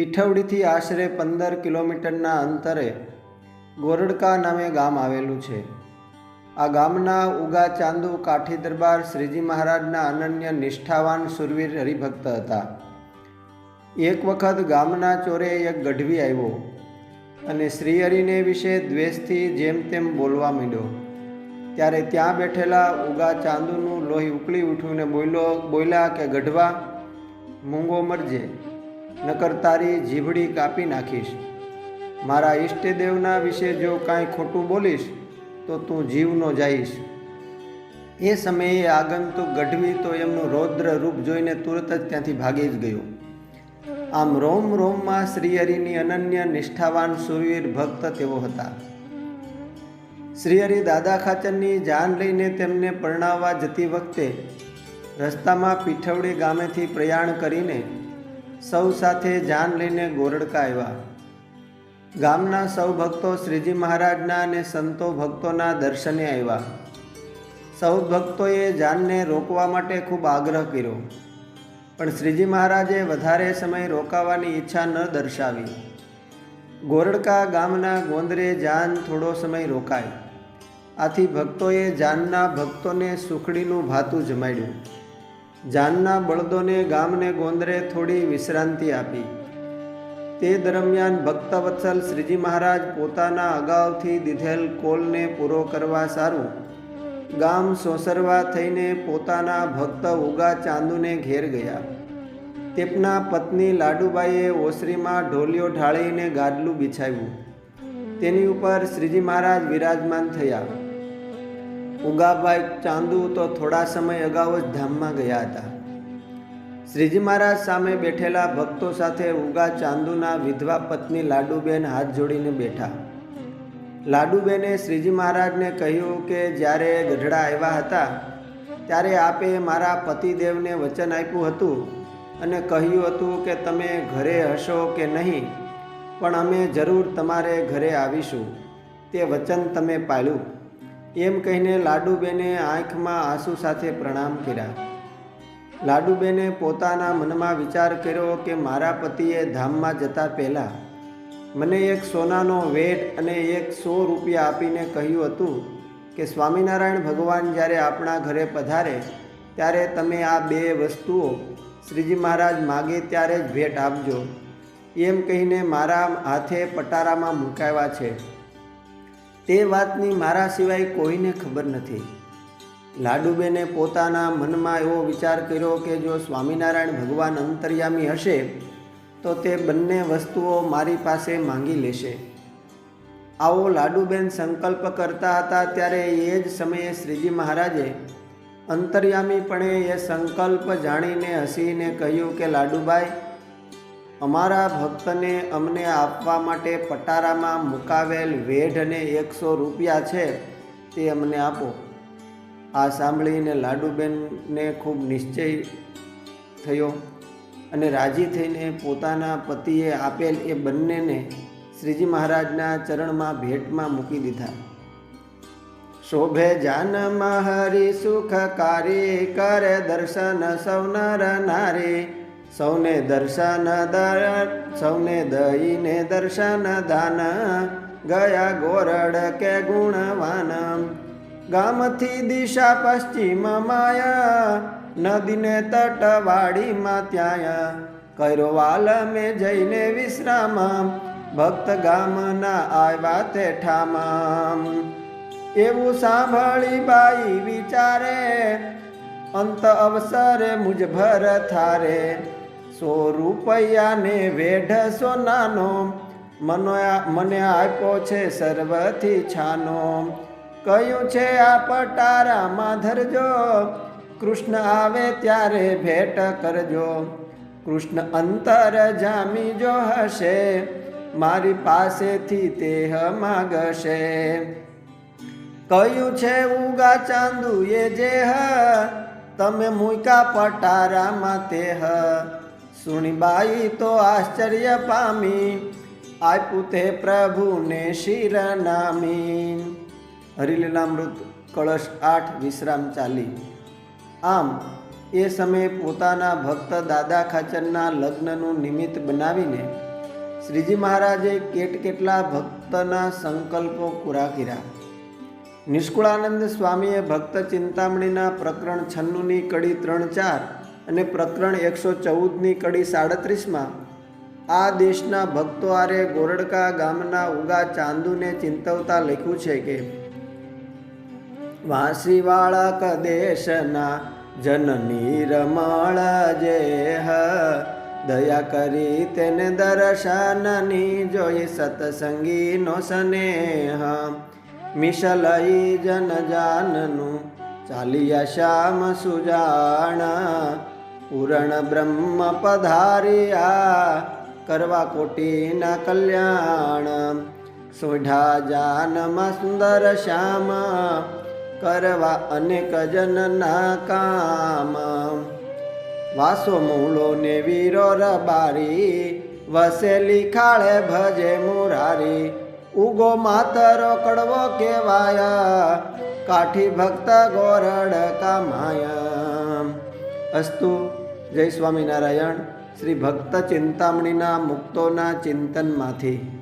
પીઠવડીથી આશરે પંદર કિલોમીટરના અંતરે ગોરડકા નામે ગામ આવેલું છે. આ ગામના ઉગા ચાંદુ કાઠી દરબાર શ્રીજી મહારાજના અનન્ય નિષ્ઠાવાન સુરવીર હરિભક્ત હતા. એક વખત ગામના ચોરે એક ગઢવી આવ્યો અને શ્રીહરિને વિશે દ્વેષથી જેમ તેમ બોલવા માંડ્યો. ત્યારે ત્યાં બેઠેલા ઉગા ચાંદુનું લોહી ઉકળી ઉઠ્યું ને બોલ્યો, બોલ્યા કે ગઢવા, મૂંગો મરજે. નકર તારી જીભડી કાપી નાખીશ. મારા ઈષ્ટદેવના વિશે જો કાંઈ ખોટું બોલીશ, તો તું જીવનો જઈશ. એ સમયે આગંતુક ગઢવી તો એમનું રૌદ્ર રૂપ જોઈને તુરત જ ત્યાંથી ભાગી જ ગયો. આમ રોમ રોમમાં શ્રીહરિની અનન્ય નિષ્ઠાવાન સુરવીર ભક્ત તેઓ હતા. શ્રીહરિ દાદા ખાચરની જાન લઈને તેમને પરણાવવા જતી વખતે રસ્તામાં પીઠવડી ગામેથી પ્રયાણ કરીને સૌ સાથે જાન લઈને ગોરડકા આવ્યા. ગામના સૌ ભક્તો શ્રીજી મહારાજના અને સંતો ભક્તોના દર્શને આવ્યા. સૌ ભક્તોએ જાનને રોકવા માટે ખૂબ આગ્રહ કર્યો. પણ શ્રીજી મહારાજે વધારે સમય રોકાવાની ઈચ્છા ન દર્શાવી. ગોરડકા ગામના ગોંદરે જાન થોડો સમય રોકાય. આથી ભક્તોએ જાનના ભક્તોને સુખડીનું ભાતું જમાડ્યું. જાનના બળદોને ગામને ગોંદરે થોડી વિશ્રાંતિ આપી. તે દરમિયાન ભક્તવત્સલ શ્રીજી મહારાજ પોતાના અગાઉથી દીધેલ કોલને પૂરો કરવા સારું. ગામ સોસરવા થઈને પોતાના ભક્ત ઉગા ચાંદુને ઘેર ગયા. તેમના પત્ની લાડુબાઈએ ઓસરીમાં ઢોલિયો ઢાળીને ગાદલું બિછાવ્યું. તેની ઉપર શ્રીજી મહારાજ વિરાજમાન થયા. ઉગાભાઈ ચાંદુ તો થોડા સમય અગાઉ જ ધામમાં ગયા હતા. શ્રીજી મહારાજ સામે બેઠેલા ભક્તો સાથે ઉગા ચાંદુના વિધવા પત્ની લાડુબેન હાથ જોડીને બેઠા. લાડુબેને શ્રીજી મહારાજને કહ્યું કે જ્યારે ગઢડા આવ્યા હતા, ત્યારે આપે મારા પતિદેવને વચન આપ્યું હતું અને કહ્યું હતું કે તમે ઘરે હશો કે નહીં, પણ અમે જરૂર તમારે ઘરે આવીશું. તે વચન તમે પાળ્યું. એમ કહીને લાડુબેને આંખમાં આંસુ સાથે પ્રણામ કર્યા. લાડુબેને પોતાના મનમાં વિચાર કર્યો કે મારા પતિએ ધામમાં જતા પહેલાં મને એક સોનાનો વેટ અને એક સો રૂપિયા આપીને કહ્યું હતું કે, સ્વામિનારાયણ ભગવાન જ્યારે આપણા ઘરે પધારે, ત્યારે તમે આ બે વસ્તુઓ શ્રીજી મહારાજ માગે ત્યારે જ ભેટ આપજો. એમ કહીને મારા હાથે પટારામાં મુકાવ્યા છે. તે વાતની મારા સિવાય કોઈને ખબર નથી. લાડુબેને પોતાના મનમાં એવો વિચાર કર્યો કે જો સ્વામિનારાયણ ભગવાન અંતર્યામી હશે, તો તે બંને વસ્તુઓ મારી પાસે માંગી લેશે. આવો લાડુબેન સંકલ્પ કરતા હતા ત્યારે એ જ સમયે શ્રીજી મહારાજે અંતર્યામીપણે એ સંકલ્પ જાણીને હસીને કહ્યું કે, લાડુભાઈ અમારા ભક્તને અમને આપવા માટે પટારામાં મુકાવેલ વેઢ અને એકસો રૂપિયા છે તે અમને આપો. આ સાંભળીને લાડુબેનને ખૂબ નિશ્ચય થયો અને રાજી થઈને પોતાના પતિએ આપેલ એ બંનેને શ્રીજી મહારાજના ચરણમાં ભેટમાં મૂકી દીધા. શોભે જાનમાં હરી સુખકારી કરે દર્શન સૌ નર નારી. સૌને દર્શન દર, સૌને દઈને દર્શન દાન. ગયા ગોરડ કે ગુણવાન, ગામથી દિશા પશ્ચિમ માયા, નદીને તટવાડીમાં ત્યાં કર્યો વાલ મેં જઈને વિશ્રામ, ભક્ત ગામના આવ્યા તે ઠામ. એવું સાંભળી બાઈ વિચારે, અંત અવસરે મુજભર થારે. સો રૂપિયાને વેઢ સોનાનો મનો આપ્યો છે સર્વથી છાનો. કયું છે આ પટારામાં ધરજો. કૃષ્ણ આવે ત્યારે ભેટ કરજો. કૃષ્ણ અંતર જામી જો હશે, મારી પાસેથી તેહ માગશે. કયું છે, ઉગા ચાંદુ એ જે હ તમે મૂકા પટારામાં તે હ સુણીબાઈ તો આશ્ચર્ય પામી. આપ્યું તે પ્રભુને શિરનામી. હરિલીલામૃત કળશ આઠ વિશ્રામ ચાલી. આમ, એ સમયે પોતાના ભક્ત દાદા ખાચરના લગ્નનું નિમિત્ત બનાવીને શ્રીજી મહારાજે કેટ કેટલા ભક્તના સંકલ્પો પૂરા કર્યા. નિષ્કુળાનંદ સ્વામીએ ભક્ત ચિંતામણીના પ્રકરણ છન્નુની કડી ત્રણ ચાર અને પ્રકરણ એકસો ચૌદની કડી સાડત્રીસમાં, આ દેશના ભક્તો આરે ગોરડકા ગામના ઉગા ચાંદુને ચિંતવતા લખ્યું છે કે વાંસીવાળા કદેશના જનની રમાળા જે દયા કરી તેને દર્શનની જોઈ સતસંગીનો સ્નેહ. મિશલઈ જન જાનનું ચાલિયા શ્યામ સુજાણ, પૂરણ બ્રહ્મ પધાર્યા, કરવા કોટીના કલ્યાણ, સોઢા જાનમાં સુંદર શ્યામ, કરવા અનેક જનના કામ. વાસો મૂળો ને વીરો રબારી વસેલી ખાળે ભજે મુરારી, ઉગો માતરો કડવો કેવાયા કાઠી ભક્ત ગોરડ કામાયા અસ્તુ જય સ્વામિનારાયણ. શ્રી ભક્ત ચિંતામણીના મુક્તોના ચિંતનમાંથી.